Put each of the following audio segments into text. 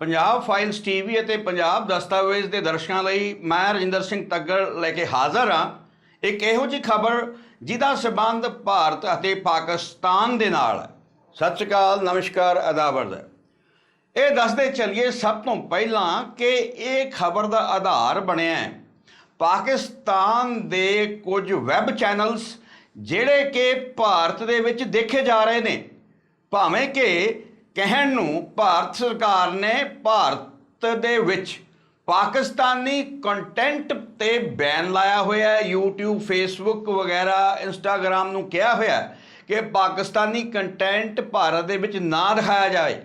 Punjab files TV ਅਤੇ ਪੰਜਾਬ ਦਸਤਾਵੇਜ਼ ਦੇ ਦਰਸ਼ਕਾਂ ਲਈ ਮੈਂ ਰਜਿੰਦਰ ਸਿੰਘ ਤੱਗੜ ਲੈ ਕੇ ਹਾਜ਼ਰ ਹਾਂ। ਇੱਕ ਇਹੋ ਜਿਹੀ ਖਬਰ ਜਿਹਦਾ ਸਬੰਧ ਭਾਰਤ ਅਤੇ ਪਾਕਿਸਤਾਨ ਦੇ ਨਾਲ ਹੈ। ਸਤਿ ਸ਼੍ਰੀ ਅਕਾਲ, ਨਮਸਕਾਰ ਅਦਾਬਰਦ ਹੈ ਇਹ ਦੱਸਦੇ ਚੱਲੀਏ ਸਭ ਤੋਂ ਪਹਿਲਾਂ ਕਿ ਇਹ ਖਬਰ ਦਾ ਆਧਾਰ ਬਣਿਆ ਹੈ। ਪਾਕਿਸਤਾਨ ਦੇ ਕੁਝ ਵੈਬ ਚੈਨਲਸ ਜਿਹੜੇ ਕਿ ਭਾਰਤ ਦੇ ਵਿੱਚ ਦੇਖੇ ਜਾ ਰਹੇ ਨੇ। ਭਾਵੇਂ ਕਿ ਕਹਿਣ ਨੂੰ ਭਾਰਤ ਸਰਕਾਰ ਨੇ ਭਾਰਤ ਦੇ ਵਿੱਚ ਪਾਕਿਸਤਾਨੀ ਕੰਟੈਂਟ ਤੇ ਬੈਨ ਲਾਇਆ ਹੋਇਆ ਹੈ। YouTube, Facebook ਵਗੈਰਾ, Instagram ਨੂੰ ਕਿਹਾ ਹੋਇਆ ਕਿ ਪਾਕਿਸਤਾਨੀ ਕੰਟੈਂਟ ਭਾਰਤ ਦੇ ਵਿੱਚ ਨਾ ਦਿਖਾਇਆ ਜਾਵੇ।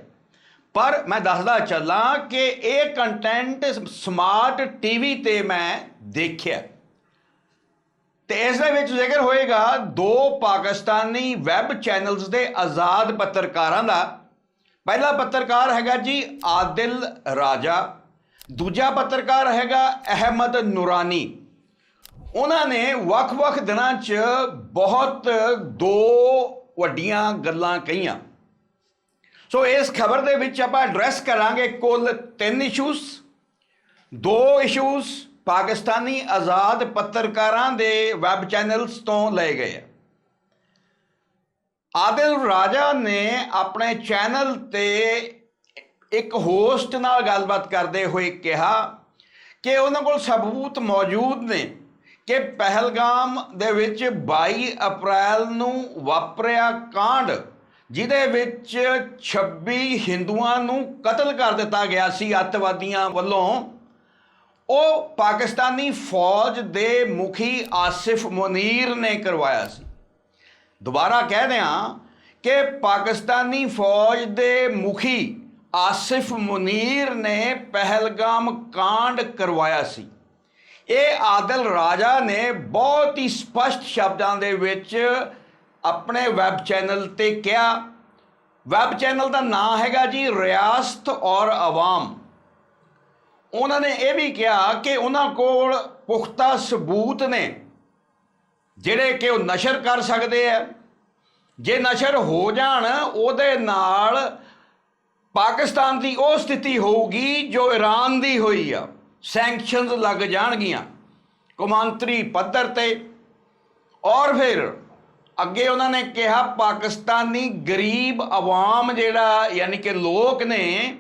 ਪਰ ਮੈਂ ਦੱਸਦਾ ਚੱਲਾਂ ਕਿ ਇਹ ਕੰਟੈਂਟ ਸਮਾਰਟ ਟੀਵੀ ਤੇ ਮੈਂ ਦੇਖਿਆ। ਤੇ ਇਸ ਦੇ ਵਿੱਚ ਜ਼ਿਕਰ ਹੋਏਗਾ ਦੋ ਪਾਕਿਸਤਾਨੀ ਵੈਬ ਚੈਨਲਸ ਦੇ ਆਜ਼ਾਦ ਪੱਤਰਕਾਰਾਂ ਦਾ। ਪਹਿਲਾ ਪੱਤਰਕਾਰ ਹੈਗਾ ਜੀ ਆਦਿਲ ਰਾਜਾ, ਦੂਜਾ ਪੱਤਰਕਾਰ ਹੈਗਾ ਅਹਿਮਦ ਨੂਰਾਨੀ। ਉਹਨਾਂ ਨੇ ਵੱਖ-ਵੱਖ ਦਿਨਾਂ 'ਚ ਬਹੁਤ ਦੋ ਵੱਡੀਆਂ ਗੱਲਾਂ ਕਹੀਆਂ। ਸੋ ਇਸ ਖਬਰ ਦੇ ਵਿੱਚ ਆਪਾਂ ਐਡਰੈਸ ਕਰਾਂਗੇ ਕੁੱਲ ਤਿੰਨ ਇਸ਼ੂਸ ਦੋ ਇਸ਼ੂਸ ਪਾਕਿਸਤਾਨੀ ਆਜ਼ਾਦ ਪੱਤਰਕਾਰਾਂ ਦੇ ਵੈਬ ਚੈਨਲਸ ਤੋਂ ਲਏ ਗਏ ਆ। ਆਦਿਲ ਰਾਜਾ ਨੇ ਆਪਣੇ ਚੈਨਲ ਤੇ ਇੱਕ ਹੋਸਟ ਨਾਲ ਗੱਲਬਾਤ ਕਰਦੇ ਹੋਏ ਕਿਹਾ ਕਿ ਉਹਨਾਂ ਕੋਲ ਸਬੂਤ ਮੌਜੂਦ ਨੇ ਕਿ ਪਹਿਲਗਾਮ ਦੇ ਵਿੱਚ 22 ਅਪ੍ਰੈਲ ਨੂੰ ਵਾਪਰਿਆ ਕਾਂਡ, ਜਿਹਦੇ ਵਿੱਚ 26 ਹਿੰਦੂਆਂ ਨੂੰ ਕਤਲ ਕਰ ਦਿੱਤਾ ਗਿਆ ਸੀ ਅੱਤਵਾਦੀਆਂ ਵੱਲੋਂ। ਉਹ ਪਾਕਿਸਤਾਨੀ ਫੌਜ ਦੇ ਮੁਖੀ ਆਸਿਫ ਮੁਨੀਰ ਨੇ ਕਰਵਾਇਆ ਸੀ। ਦੁਬਾਰਾ ਕਹਿ ਦਿਆਂ ਕਿ ਪਾਕਿਸਤਾਨੀ ਫੌਜ ਦੇ ਮੁਖੀ ਆਸਿਫ ਮੁਨੀਰ ਨੇ ਪਹਿਲਗਾਮ ਕਾਂਡ ਕਰਵਾਇਆ ਸੀ। ਇਹ ਆਦਲ ਰਾਜਾ ਨੇ ਬਹੁਤ ਹੀ ਸਪਸ਼ਟ ਸ਼ਬਦਾਂ ਦੇ ਵਿੱਚ ਆਪਣੇ ਵੈਬ ਚੈਨਲ ਤੇ ਕਿਹਾ। ਵੈਬ ਚੈਨਲ ਦਾ ਨਾਮ ਹੈਗਾ ਜੀ ਰਿਆਸਤ ਔਰ ਆਵਾਮ। ਉਹਨਾਂ ਨੇ ਇਹ ਵੀ ਕਿਹਾ ਕਿ ਉਹਨਾਂ ਕੋਲ ਪੁਖਤਾ ਸਬੂਤ ਨੇ। ਜਿਹੜੇ ਕਿ ਉਹ ਨਸ਼ਰ ਕਰ ਸਕਦੇ ਆ। ਜੇ ਨਸ਼ਰ ਹੋ ਜਾਣ, ਉਹਦੇ ਨਾਲ ਪਾਕਿਸਤਾਨ ਦੀ ਉਹ ਸਥਿਤੀ ਹੋਊਗੀ ਜੋ ਈਰਾਨ ਦੀ ਹੋਈ ਆ। ਸੈਂਕਸ਼ਨਸ ਲੱਗ ਜਾਣਗੀਆਂ ਕੌਮਾਂਤਰੀ ਪੱਧਰ ਤੇ। ਔਰ ਫਿਰ ਅੱਗੇ ਉਹਨਾਂ ਨੇ ਕਿਹਾ, ਪਾਕਿਸਤਾਨੀ ਗਰੀਬ ਆਵਾਮ ਜਿਹੜਾ, ਯਾਨੀ ਕਿ ਲੋਕ ਨੇ,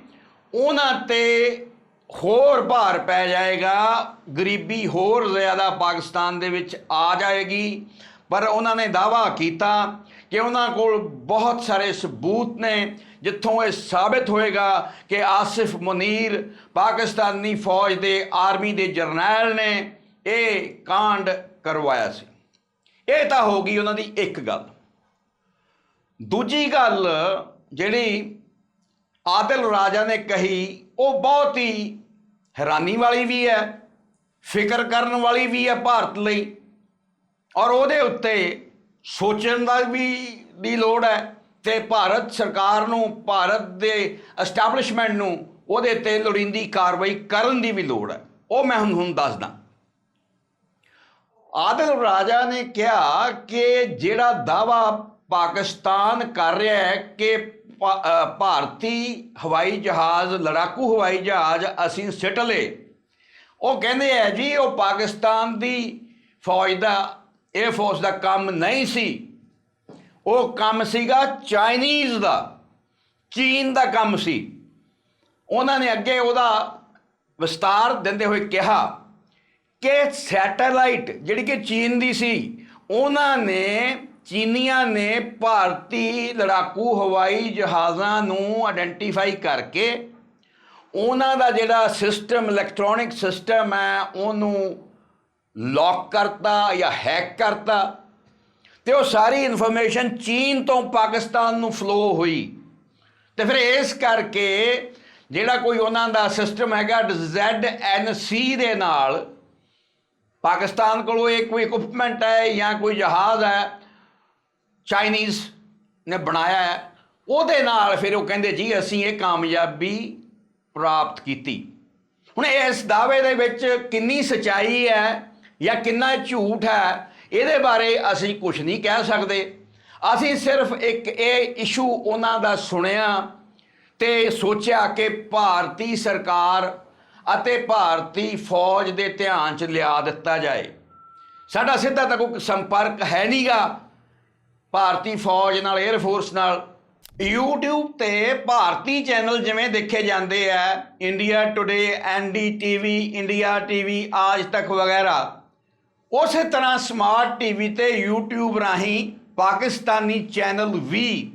ਉਹਨਾਂ ਤੇ ਹੋਰ ਭਾਰ ਪੈ ਜਾਏਗਾ, ਗਰੀਬੀ ਹੋਰ ਜ਼ਿਆਦਾ ਪਾਕਿਸਤਾਨ ਦੇ ਵਿੱਚ ਆ ਜਾਏਗੀ। ਪਰ ਉਹਨਾਂ ਨੇ ਦਾਵਾ ਕੀਤਾ ਕਿ ਉਹਨਾਂ ਕੋਲ ਬਹੁਤ ਸਾਰੇ ਸਬੂਤ ਨੇ, ਜਿੱਥੋਂ ਇਹ ਸਾਬਤ ਹੋਏਗਾ ਕਿ ਆਸਿਫ ਮੁਨੀਰ ਪਾਕਿਸਤਾਨੀ ਫੌਜ ਦੇ ਆਰਮੀ ਦੇ ਜਰਨੈਲ ਨੇ ਇਹ ਕਾਂਡ ਕਰਵਾਇਆ ਸੀ। ਇਹ ਤਾਂ ਹੋ ਗਈ ਉਹਨਾਂ ਦੀ ਇੱਕ ਗੱਲ। ਦੂਜੀ ਗੱਲ ਜਿਹੜੀ ਆਦਿਲ ਰਾਜਾ ਨੇ ਕਹੀ ਉਹ ਬਹੁਤ ਹੀ ਹੈਰਾਨੀ ਵਾਲੀ ਵੀ ਹੈ, ਫਿਕਰ ਕਰਨ ਵਾਲੀ ਵੀ ਹੈ ਭਾਰਤ ਲਈ। ਔਰ ਉਹਦੇ ਉੱਤੇ ਸੋਚਣ ਦਾ ਵੀ ਦੀ ਲੋੜ ਹੈ ਤੇ ਭਾਰਤ ਸਰਕਾਰ ਨੂੰ, ਭਾਰਤ ਦੇ ਐਸਟੈਬਲਿਸ਼ਮੈਂਟ ਨੂੰ ਉਹਦੇ ਤੇ ਲੋੜੀਂਦੀ ਕਾਰਵਾਈ ਕਰਨ ਦੀ ਵੀ ਲੋੜ ਹੈ। ਉਹ ਮੈਂ ਹੁਣ ਹੁਣ ਦੱਸਦਾ। ਆਦਿਲ ਰਾਜਾ ਨੇ ਕਿਹਾ ਕਿ ਜਿਹੜਾ ਦਾਵਾ ਪਾਕਿਸਤਾਨ ਕਰ ਰਿਹਾ ਹੈ ਕਿ ਭਾਰਤੀ ਹਵਾਈ ਜਹਾਜ਼, ਲੜਾਕੂ ਹਵਾਈ ਜਹਾਜ਼ ਅਸੀਂ ਸਿੱਟ ਲਏ। ਉਹ ਕਹਿੰਦੇ ਹੈ ਜੀ, ਉਹ ਪਾਕਿਸਤਾਨ ਦੀ ਫੌਜ ਦਾ 에ਅਰ ਫੋਰਸ ਦਾ ਕੰਮ ਨਹੀਂ ਸੀ। ਉਹ ਕੰਮ ਸੀਗਾ ਚਾਈਨੀਜ਼ ਦਾ, ਚੀਨ ਦਾ ਕੰਮ ਸੀ। ਉਹਨਾਂ ਨੇ ਅੱਗੇ ਉਹਦਾ ਵਿਸਤਾਰ ਦਿੰਦੇ ਹੋਏ ਕਿਹਾ ਕਿ ਸੈਟੇਲਾਈਟ ਜਿਹੜੀ ਕਿ ਚੀਨ ਦੀ ਸੀ, ਉਹਨਾਂ ਨੇ ਚੀਨੀਆਂ ਨੇ ਭਾਰਤੀ ਲੜਾਕੂ ਹਵਾਈ ਜਹਾਜ਼ਾਂ ਨੂੰ ਆਇਡੈਂਟੀਫਾਈ ਕਰਕੇ ਉਹਨਾਂ ਦਾ ਜਿਹੜਾ ਸਿਸਟਮ ਇਲੈਕਟ੍ਰੋਨਿਕ ਸਿਸਟਮ ਹੈ, ਉਹਨੂੰ ਲੌਕ ਕਰਤਾ ਜਾਂ ਹੈਕ ਕਰਤਾ ਤੇ ਉਹ ਸਾਰੀ ਇਨਫੋਰਮੇਸ਼ਨ ਚੀਨ ਤੋਂ ਪਾਕਿਸਤਾਨ ਨੂੰ ਫਲੋ ਹੋਈ। ਤੇ ਫਿਰ ਇਸ ਕਰਕੇ ਜਿਹੜਾ ਕੋਈ ਉਹਨਾਂ ਦਾ ਸਿਸਟਮ ਹੈਗਾ ZNC ਦੇ ਨਾਲ, ਪਾਕਿਸਤਾਨ ਕੋਲੋਂ ਇਹ ਕੋਈ ਇਕਵਿਪਮੈਂਟ ਹੈ ਜਾਂ ਕੋਈ ਜਹਾਜ਼ ਹੈ ਚਾਈਨੀਜ਼ ਨੇ ਬਣਾਇਆ ਹੈ। ਉਹਦੇ ਨਾਲ ਫਿਰ ਉਹ ਕਹਿੰਦੇ, ਜੀ, ਅਸੀਂ ਇਹ ਕਾਮਯਾਬੀ ਪ੍ਰਾਪਤ ਕੀਤੀ। ਹੁਣ ਇਸ ਦਾਅਵੇ ਦੇ ਵਿੱਚ ਕਿੰਨੀ ਸਚਾਈ ਹੈ ਜਾਂ ਕਿੰਨਾ ਝੂਠ ਹੈ, ਇਹਦੇ ਬਾਰੇ ਅਸੀਂ ਕੁਝ ਨਹੀਂ ਕਹਿ ਸਕਦੇ। ਅਸੀਂ ਸਿਰਫ ਇੱਕ ਇਹ ਇਸ਼ੂ ਉਹਨਾਂ ਦਾ ਸੁਣਿਆ ਤੇ ਸੋਚਿਆ ਕਿ ਭਾਰਤੀ ਸਰਕਾਰ ਅਤੇ ਭਾਰਤੀ ਫੌਜ ਦੇ ਧਿਆਨ 'ਚ ਲਿਆ ਦਿੱਤਾ ਜਾਏ। ਸਾਡਾ ਸਿੱਧਾ ਤਾਂ ਕੋਈ ਸੰਪਰਕ ਹੈ ਨਹੀਂਗਾ ਭਾਰਤੀ ਫੌਜ ਨਾਲ 에ਅਰ ਫੋਰਸ ਨਾਲ। YouTube ਤੇ ਭਾਰਤੀ ਚੈਨਲ ਜਿਵੇਂ ਦੇਖੇ ਜਾਂਦੇ ਆ India Today NDTV India TV Aaj Tak ਵਗੈਰਾ। ਉਸੇ ਤਰ੍ਹਾਂ ਸਮਾਰਟ ਟੀਵੀ ਤੇ YouTube ਰਾਹੀਂ ਪਾਕਿਸਤਾਨੀ ਚੈਨਲ ਵੀ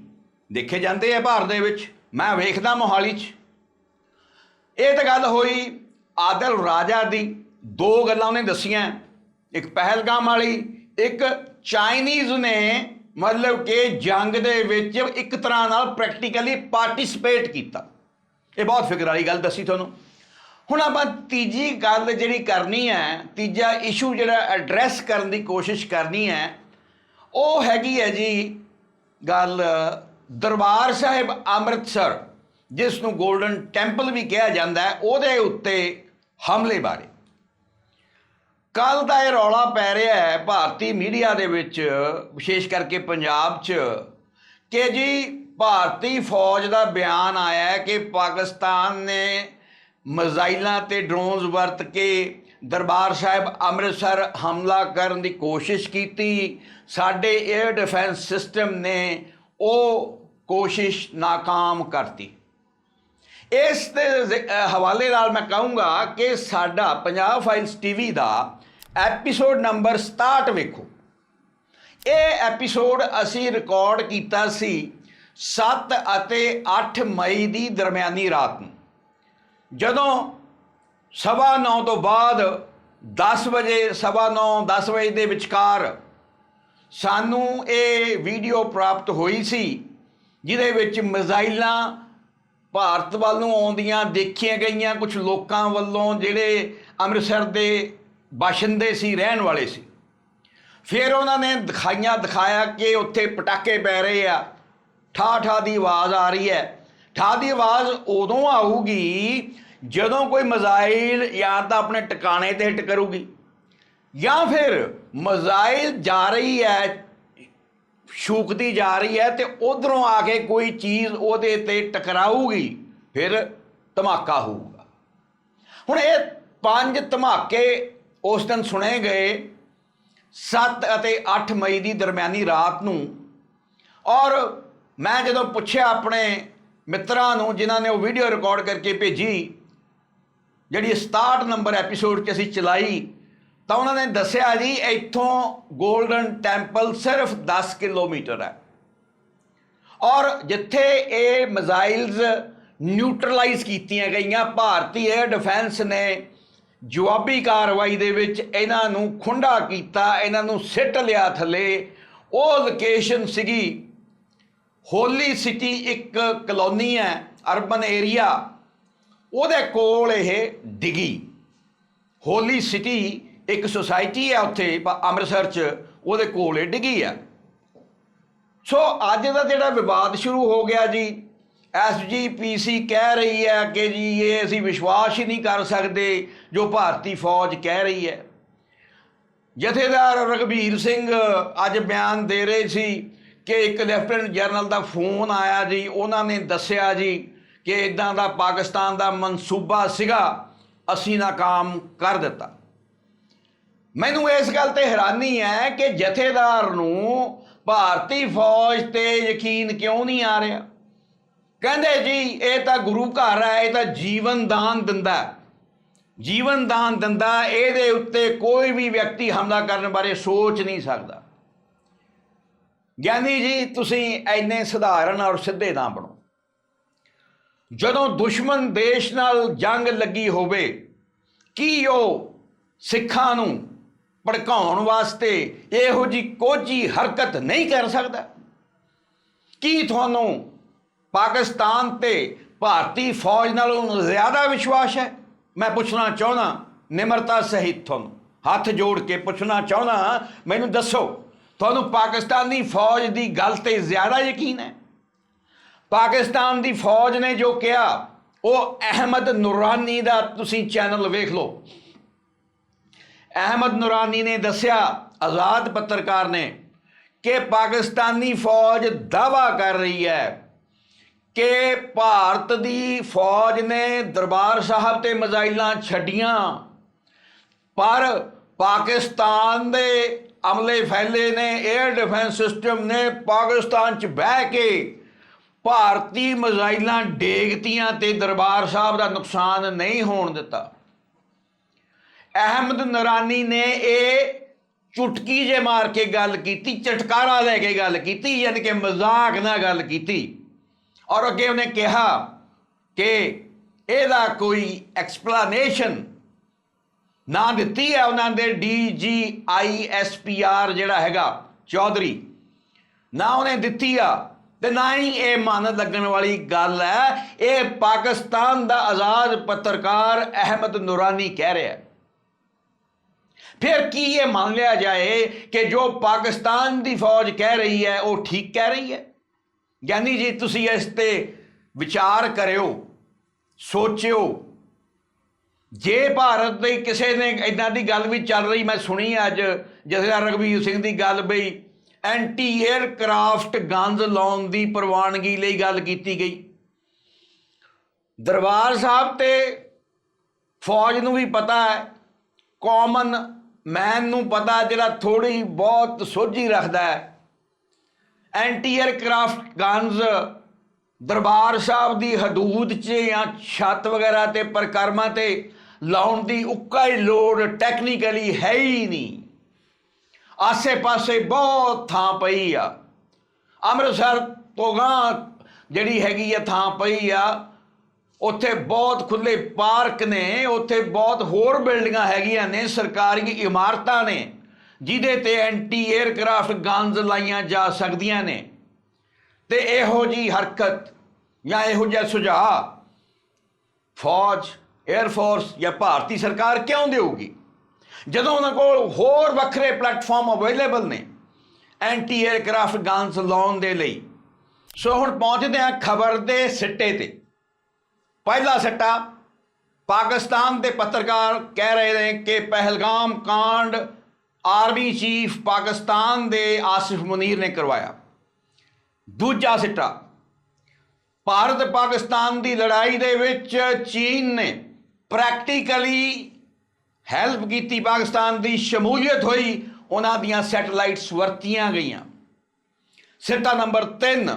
ਦੇਖੇ ਜਾਂਦੇ ਆ ਭਾਰਤ ਦੇ ਵਿੱਚ। ਮੈਂ ਵੇਖਦਾ ਮੋਹਾਲੀ 'ਚ। ਇਹ ਤਾਂ ਗੱਲ ਹੋਈ ਆਦਲ ਰਾਜਾ ਦੀ। ਦੋ ਗੱਲਾਂ ਉਹਨੇ ਦੱਸੀਆਂ। ਇੱਕ ਪਹਿਲਗਾਮ ਵਾਲੀ, ਇੱਕ ਚਾਈਨੀਜ਼ ਨੇ ਮਤਲਬ ਕਿ ਜੰਗ ਦੇ ਵਿੱਚ ਇੱਕ ਤਰ੍ਹਾਂ ਨਾਲ ਪ੍ਰੈਕਟੀਕਲੀ ਪਾਰਟਿਸਿਪੇਟ ਕੀਤਾ। ਇਹ ਬਹੁਤ ਫਿਕਰ ਵਾਲੀ ਗੱਲ ਦੱਸੀ ਤੁਹਾਨੂੰ। ਹੁਣ ਆਪਾਂ ਤੀਜੀ ਗੱਲ ਜਿਹੜੀ ਕਰਨੀ ਹੈ, ਤੀਜਾ ਇਸ਼ੂ ਜਿਹੜਾ ਐਡਰੈਸ ਕਰਨ ਦੀ ਕੋਸ਼ਿਸ਼ ਕਰਨੀ ਹੈ, ਉਹ ਹੈਗੀ ਹੈ ਜੀ ਗੱਲ ਦਰਬਾਰ ਸਾਹਿਬ ਅੰਮ੍ਰਿਤਸਰ, ਜਿਸ ਨੂੰ 골ਡਨ ਟੈਂਪਲ ਵੀ ਕਿਹਾ ਜਾਂਦਾ ਹੈ, ਉਹਦੇ ਉੱਤੇ ਹਮਲੇ ਬਾਰੇ। ਕੱਲ ਦਾ ਇਹ ਰੌਲਾ ਪੈ ਰਿਹਾ ਹੈ ਭਾਰਤੀ ਮੀਡੀਆ ਦੇ ਵਿੱਚ, ਵਿਸ਼ੇਸ਼ ਕਰਕੇ ਪੰਜਾਬ 'ਚ, ਕਿ ਜੀ ਭਾਰਤੀ ਫੌਜ ਦਾ ਬਿਆਨ ਆਇਆ ਹੈ ਕਿ ਪਾਕਿਸਤਾਨ ਨੇ ਮਜ਼ਾਈਲਾਂ ਤੇ ਡਰੋਨਸ ਵਰਤ ਕੇ ਦਰਬਾਰ ਸਾਹਿਬ ਅੰਮ੍ਰਿਤਸਰ ਹਮਲਾ ਕਰਨ ਦੀ ਕੋਸ਼ਿਸ਼ ਕੀਤੀ। ਸਾਡੇ 에ਅਰ ਡਿਫੈਂਸ ਸਿਸਟਮ ਨੇ ਉਹ ਕੋਸ਼ਿਸ਼ ناکਾਮ ਕਰਤੀ। ਇਸ ਦੇ ਹਵਾਲੇ ਨਾਲ ਮੈਂ ਕਹੂੰਗਾ ਕਿ ਸਾਡਾ ਪੰਜਾਬ ਫਾਈਲਸ ਟੀਵੀ ਦਾ ਐਪੀਸੋਡ ਨੰਬਰ 67 ਵੇਖੋ। ਇਹ ਐਪੀਸੋਡ ਅਸੀਂ ਰਿਕਾਰਡ ਕੀਤਾ ਸੀ 7 ਅਤੇ 8 ਮਈ ਦੀ ਦਰਮਿਆਨੀ ਰਾਤ ਨੂੰ। ਜਦੋਂ ਸਵਾ ਨੌ ਤੋਂ ਬਾਅਦ 10 ਵਜੇ, ਸਵਾ ਨੌ 10 ਵਜੇ ਦੇ ਵਿਚਕਾਰ ਸਾਨੂੰ ਇਹ ਵੀਡੀਓ ਪ੍ਰਾਪਤ ਹੋਈ ਸੀ, ਜਿਹਦੇ ਵਿੱਚ ਮਿਜ਼ਾਈਲਾਂ ਭਾਰਤ ਵੱਲ ਨੂੰ ਆਉਂਦੀਆਂ, ਦੇਖੀਆਂ ਗਈਆਂ ਕੁਝ ਲੋਕਾਂ ਵੱਲੋਂ ਜਿਹੜੇ ਅੰਮ੍ਰਿਤਸਰ ਦੇ ਬਾਸ਼ਿੰਦੇ ਸੀ, ਰਹਿਣ ਵਾਲੇ ਸੀ। ਫਿਰ ਉਹਨਾਂ ਨੇ ਦਿਖਾਈਆਂ, ਦਿਖਾਇਆ ਕਿ ਉੱਥੇ ਪਟਾਕੇ ਪੈ ਰਹੇ ਆ। ਠਾ ਠਾ ਦੀ ਆਵਾਜ਼ ਆ ਰਹੀ ਹੈ। ਠਾ ਦੀ ਆਵਾਜ਼ ਉਦੋਂ ਆਊਗੀ ਜਦੋਂ ਕੋਈ ਮਜ਼ਾਈਲ ਜਾਂ ਤਾਂ ਆਪਣੇ ਟਿਕਾਣੇ ਤੇ ਹਿੱਟ ਕਰੂਗੀ। ਜਾਂ ਫਿਰ ਮਜ਼ਾਈਲ ਜਾ ਰਹੀ ਹੈ ਸ਼ੂਕਦੀ ਜਾ ਰਹੀ ਹੈ ਤੇ ਉਧਰੋਂ ਆ ਕੇ ਕੋਈ ਚੀਜ਼ ਉਹਦੇ ਤੇ ਟਕਰਾਊਗੀ, ਫਿਰ ਧਮਾਕਾ ਹੋਊਗਾ। ਹੁਣ ਇਹ ਪੰਜ ਧਮਾਕੇ ਉਸ ਦਿਨ ਸੁਣੇ ਗਏ 7 ਅਤੇ 8 ਮਈ ਦੀ ਦਰਮਿਆਨੀ ਰਾਤ ਨੂੰ। ਔਰ ਮੈਂ ਜਦੋਂ ਪੁੱਛਿਆ ਆਪਣੇ ਮਿੱਤਰਾਂ ਨੂੰ, ਜਿਨ੍ਹਾਂ ਨੇ ਉਹ ਵੀਡੀਓ ਰਿਕਾਰਡ ਕਰਕੇ ਭੇਜੀ, ਜਿਹੜੀ 67 ਨੰਬਰ ਐਪੀਸੋਡ 'ਚ ਅਸੀਂ ਚਲਾਈ ਤਾਂ ਉਹਨਾਂ ਨੇ ਦੱਸਿਆ ਜੀ, ਇੱਥੋਂ 골ਡਨ ਟੈਂਪਲ ਸਿਰਫ 10 ਕਿਲੋਮੀਟਰ ਹੈ। ਔਰ ਜਿੱਥੇ ਇਹ ਮਿਜ਼ਾਈਲਸ ਨਿਊਟਰਲਾਈਜ਼ ਕੀਤੀਆਂ ਗਈਆਂ, ਭਾਰਤੀ 에ਅਰ ਡਿਫੈਂਸ ਨੇ ਜਵਾਬੀ ਕਾਰਵਾਈ ਦੇ ਵਿੱਚ ਇਹਨਾਂ ਨੂੰ ਖੁੰਡਾ ਕੀਤਾ, ਇਹਨਾਂ ਨੂੰ ਸਿੱਟ ਲਿਆ ਥੱਲੇ। ਉਹ ਲੋਕੇਸ਼ਨ ਸੀਗੀ ਹੋਲੀ ਸਿਟੀ, ਇੱਕ ਕਲੋਨੀ ਹੈ, ਅਰਬਨ ਏਰੀਆ। ਉਹਦੇ ਕੋਲ ਇਹ ਡਿੱਗੀ। ਹੋਲੀ ਸਿਟੀ ਇੱਕ ਸੁਸਾਇਟੀ ਹੈ ਉੱਥੇ ਅੰਮ੍ਰਿਤਸਰ 'ਚ, ਉਹਦੇ ਕੋਲ ਇਹ ਡਿੱਗੀ ਆ। ਸੋ ਅੱਜ ਦਾ ਜਿਹੜਾ ਵਿਵਾਦ ਸ਼ੁਰੂ ਹੋ ਗਿਆ ਜੀ ਐਸਜੀਪੀਸੀ ਕਹਿ ਰਹੀ ਹੈ ਕਿ ਜੀ ਇਹ ਅਸੀਂ ਵਿਸ਼ਵਾਸ ਹੀ ਨਹੀਂ ਕਰ ਸਕਦੇ ਜੋ ਭਾਰਤੀ ਫੌਜ ਕਹਿ ਰਹੀ ਹੈ। ਜਥੇਦਾਰ ਰਗਵੀਰ ਸਿੰਘ ਅੱਜ ਬਿਆਨ ਦੇ ਰਹੇ ਸੀ ਕਿ ਇੱਕ ਲੈਫਟੀਨੈਂਟ ਜਨਰਲ ਦਾ ਫੋਨ ਆਇਆ ਜੀ, ਉਹਨਾਂ ਨੇ ਦੱਸਿਆ ਜੀ ਕਿ ਇਦਾਂ ਦਾ ਪਾਕਿਸਤਾਨ ਦਾ ਮਨਸੂਬਾ ਸੀਗਾ, ਅਸੀਂ ਨਾਕਾਮ ਕਰ ਦਿੱਤਾ। ਮੈਨੂੰ ਇਸ ਗੱਲ ਤੇ ਹੈਰਾਨੀ ਹੈ ਕਿ ਜਥੇਦਾਰ ਨੂੰ ਭਾਰਤੀ ਫੌਜ ਤੇ ਯਕੀਨ ਕਿਉਂ ਨਹੀਂ ਆ ਰਿਹਾ? ਕਹਿੰਦੇ ਜੀ, ਇਹ ਤਾਂ ਗੁਰੂ ਘਰ ਹੈ, ਇਹ ਤਾਂ ਜੀਵਨ ਦਾਨ ਦਿੰਦਾ ਜੀਵਨ ਦਾਨ ਦਿੰਦਾ ਇਹਦੇ ਉੱਤੇ ਕੋਈ ਵੀ ਵਿਅਕਤੀ ਹਮਲਾ ਕਰਨ ਬਾਰੇ ਸੋਚ ਨਹੀਂ ਸਕਦਾ। ਗਿਆਨੀ ਜੀ, ਤੁਸੀਂ ਐਨੇ ਸਧਾਰਨ ਔਰ ਸਿੱਧੇ ਨਾ ਬਣੋ। ਜਦੋਂ ਦੁਸ਼ਮਣ ਦੇਸ਼ ਨਾਲ ਜੰਗ ਲੱਗੀ ਹੋਵੇ, ਕੀ ਉਹ ਸਿੱਖਾਂ ਨੂੰ ਭੜਕਾਉਣ ਵਾਸਤੇ ਇਹੋ ਜੀ ਕੋਝੀ ਹਰਕਤ ਨਹੀਂ ਕਰ ਸਕਦਾ। ਕੀ ਤੁਹਾਨੂੰ ਪਾਕਿਸਤਾਨ ਤੇ ਭਾਰਤੀ ਫੌਜ ਨਾਲੋਂ ਜ਼ਿਆਦਾ ਵਿਸ਼ਵਾਸ ਹੈ? ਮੈਂ ਪੁੱਛਣਾ ਚਾਹੁੰਦਾ, ਨਿਮਰਤਾ ਸਹਿਤ ਤੁਹਾਨੂੰ। ਹੱਥ ਜੋੜ ਕੇ ਪੁੱਛਣਾ ਚਾਹੁੰਦਾ, ਮੈਨੂੰ ਦੱਸੋ, ਤੁਹਾਨੂੰ ਪਾਕਿਸਤਾਨੀ ਫੌਜ ਦੀ ਗੱਲ ਤੇ ਜ਼ਿਆਦਾ ਯਕੀਨ ਹੈ? ਪਾਕਿਸਤਾਨ ਦੀ ਫੌਜ ਨੇ ਜੋ ਕਿਹਾ, ਉਹ ਅਹਿਮਦ ਨੂਰਾਨੀ ਦਾ ਤੁਸੀਂ ਚੈਨਲ ਵੇਖ ਲਓ। ਅਹਿਮਦ ਨੂਰਾਨੀ ਨੇ ਦੱਸਿਆ, ਆਜ਼ਾਦ ਪੱਤਰਕਾਰ ਨੇ, ਕਿ ਪਾਕਿਸਤਾਨੀ ਫੌਜ ਦਾਵਾ ਕਰ ਰਹੀ ਹੈ ਕਿ ਭਾਰਤ ਦੀ ਫੌਜ ਨੇ ਦਰਬਾਰ ਸਾਹਿਬ ਤੇ ਮਜ਼ਾਈਲਾਂ ਛੱਡੀਆਂ, ਪਰ ਪਾਕਿਸਤਾਨ ਦੇ ਅਮਲੇ ਫੈਲੇ ਨੇ 에ਅਰ ਡਿਫੈਂਸ ਸਿਸਟਮ ਨੇ ਪਾਕਿਸਤਾਨ 'ਚ ਬਹਿ ਕੇ ਭਾਰਤੀ ਮਜ਼ਾਈਲਾਂ ਡੇਗਤੀਆਂ ਤੇ ਦਰਬਾਰ ਸਾਹਿਬ ਦਾ ਨੁਕਸਾਨ ਨਹੀਂ ਹੋਣ ਦਿੱਤਾ। ਅਹਿਮਦ ਨਰਾਨੀ ਨੇ ਇਹ ਚੁਟਕੀ ਜੇ ਮਾਰ ਕੇ ਗੱਲ ਕੀਤੀ, ਚਟਕਾਰਾ ਲੈ ਕੇ ਗੱਲ ਕੀਤੀ, ਯਾਨੀ ਕਿ ਮਜ਼ਾਕ ਨਾਲ ਗੱਲ ਕੀਤੀ। ਔਰ ਅੱਗੇ ਉਹਨੇ ਕਿਹਾ ਕਿ ਇਹਦਾ ਕੋਈ ਐਕਸਪਲੇਨੇਸ਼ਨ ਨਾ ਦਿੱਤੀ ਹੈ ਉਹਨਾਂ ਦੇ ਡੀਜੀਆਈਐਸਪੀਆਰ ਜਿਹੜਾ ਹੈਗਾ, ਚੌਧਰੀ। ਨਾ ਉਹਨੇ ਦਿੱਤੀ ਆ ਤੇ ਨਾ ਹੀ ਇਹ ਮਨ ਲੱਗਣ ਵਾਲੀ ਗੱਲ ਹੈ, ਇਹ ਪਾਕਿਸਤਾਨ ਦਾ ਆਜ਼ਾਦ ਪੱਤਰਕਾਰ ਅਹਿਮਦ ਨੂਰਾਨੀ ਕਹਿ ਰਿਹਾ ਹੈ। ਫਿਰ ਕੀ ਇਹ ਮੰਨ ਲਿਆ ਜਾਏ ਕਿ ਜੋ ਪਾਕਿਸਤਾਨ ਦੀ ਫੌਜ ਕਹਿ ਰਹੀ ਹੈ, ਉਹ ਠੀਕ ਕਹਿ ਰਹੀ ਹੈ? ਗਿਆਨੀ ਜੀ ਤੁਸੀਂ ਇਸ ਤੇ ਵਿਚਾਰ ਕਰਿਓ, ਸੋਚਿਓ। ਜੇ ਭਾਰਤ ਦੇ ਕਿਸੇ ਨੇ ਇਦਾਂ ਦੀ ਗੱਲ ਵੀ ਚੱਲ ਰਹੀ, ਮੈਂ ਸੁਣੀ ਅੱਜ ਜਥੇਦਾਰ ਰਗਵੀਰ ਸਿੰਘ ਦੀ ਗੱਲ ਬਈ ਐਂਟੀ 에ਅਰਕ੍ਰਾਫਟ ਗੰਜ਼ ਲਾਉਣ ਦੀ ਪ੍ਰਵਾਨਗੀ ਲਈ ਗੱਲ ਕੀਤੀ ਗਈ। ਦਰਬਾਰ ਸਾਹਿਬ ਤੇ ਫੌਜ ਨੂੰ ਵੀ ਪਤਾ ਹੈ ਕਾਮਨ ਮੈਨੂੰ ਪਤਾ ਜਿਹੜਾ ਥੋੜੀ ਬਹੁਤ ਸੋਝੀ ਰੱਖਦਾ ਹੈ। ਐਂਟੀ 에ਅਰਕ੍ਰਾਫਟ ਗਨਜ਼ ਦਰਬਾਰ ਸਾਹਿਬ ਦੀ ਹਦੂਦ 'ਚ ਜਾਂ ਛੱਤ ਵਗੈਰਾ ਤੇ ਪ੍ਰਕਰਮਾਂ ਤੇ ਲਾਉਣ ਦੀ ਉੱਕਾ ਹੀ ਲੋੜ ਟੈਕਨੀਕਲੀ ਹੈ ਹੀ ਨਹੀਂ। ਆਸੇ-ਪਾਸੇ ਬਹੁਤ ਥਾਂ ਪਈ ਆ। ਅੰਮ੍ਰਿਤਸਰ ਤੋਂ ਗਾਂ ਜਿਹੜੀ ਹੈਗੀ ਆ ਥਾਂ ਪਈ ਆ। ਉੱਥੇ ਬਹੁਤ ਖੁੱਲੇ ਪਾਰਕ ਨੇ, ਉੱਥੇ ਬਹੁਤ ਹੋਰ ਬਿਲਡਿੰਗਾਂ ਹੈਗੀਆਂ ਨੇ, ਸਰਕਾਰੀ ਇਮਾਰਤਾਂ ਨੇ, ਜਿਹਦੇ ਤੇ ਐਂਟੀ 에ਅਰਕ੍ਰਾਫਟ ਗਨਜ਼ ਲਾਈਆਂ ਜਾ ਸਕਦੀਆਂ ਨੇ। ਤੇ ਇਹੋ ਜੀ ਹਰਕਤ ਜਾਂ ਇਹੋ ਜਿਹਾ ਸੁਝਾਅ, ਫੌਜ 에ਅਰ ਫੋਰਸ ਜਾਂ ਭਾਰਤੀ ਸਰਕਾਰ ਕਿਉਂ ਦੇਊਗੀ? ਜਦੋਂ ਉਹਨਾਂ ਕੋਲ ਹੋਰ ਵੱਖਰੇ ਪਲੇਟਫਾਰਮ ਅਵੇਲੇਬਲ ਨੇ, ਐਂਟੀ 에ਅਰਕ੍ਰਾਫਟ ਗਨਸ ਲਾਉਣ ਦੇ ਲਈ। ਸੋ ਹੁਣ ਪਹੁੰਚਦੇ ਆ ਖਬਰ ਦੇ ਸਿੱਟੇ ਤੇ। ਪਹਿਲਾ ਸਿੱਟਾ ਪਾਕਿਸਤਾਨ ਦੇ ਪੱਤਰਕਾਰ ਕਹਿ ਰਹੇ ਨੇ ਕਿ ਪਹਿਲਗਾਮ ਕਾਂਡ ਆਰਮੀ ਚੀਫ ਪਾਕਿਸਤਾਨ ਦੇ ਆਸਿਫ ਮੁਨੀਰ ਨੇ ਕਰਵਾਇਆ। ਦੂਜਾ ਸਿੱਟਾ, ਭਾਰਤ ਪਾਕਿਸਤਾਨ ਦੀ ਲੜਾਈ ਦੇ ਵਿੱਚ ਚੀਨ ਨੇ ਪ੍ਰੈਕਟੀਕਲੀ ਹੈਲਪ ਕੀਤੀ। ਪਾਕਿਸਤਾਨ ਦੀ ਸ਼ਮੂਲੀਅਤ ਹੋਈ, ਉਹਨਾਂ ਦੀਆਂ ਸੈਟਲਾਈਟਸ ਵਰਤੀਆਂ ਗਈਆਂ। ਸਿੱਟਾ ਨੰਬਰ 3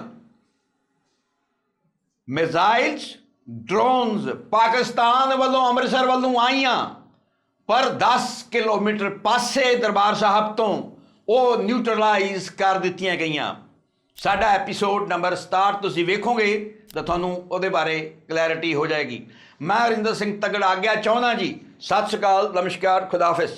ਮਿਜ਼ਾਈਲਸ ਡਰੋਨਸ ਪਾਕਿਸਤਾਨ ਵੱਲੋਂ ਅੰਮ੍ਰਿਤਸਰ ਵੱਲੋਂ ਆਈਆਂ। ਪਰ 10 ਕਿਲੋਮੀਟਰ ਪਾਸੇ ਦਰਬਾਰ ਸਾਹਿਬ ਤੋਂ ਉਹ ਨਿਊਟਰਲਾਈਜ਼ ਕਰ ਦਿੱਤੀਆਂ ਗਈਆਂ। ਸਾਡਾ ਐਪੀਸੋਡ ਨੰਬਰ 67 ਤੁਸੀਂ ਵੇਖੋਗੇ ਤਾਂ ਤੁਹਾਨੂੰ ਉਹਦੇ ਬਾਰੇ ਕਲੈਰਿਟੀ ਹੋ ਜਾਏਗੀ। ਮੈਂ ਹਰਿੰਦਰ ਸਿੰਘ ਤਗੜ ਆਗਿਆ ਚਾਹੁੰਦਾ ਜੀ, ਸਤਿ ਸ਼੍ਰੀ ਅਕਾਲ, ਨਮਸਕਾਰ ਖੁਦਾਫਿਜ਼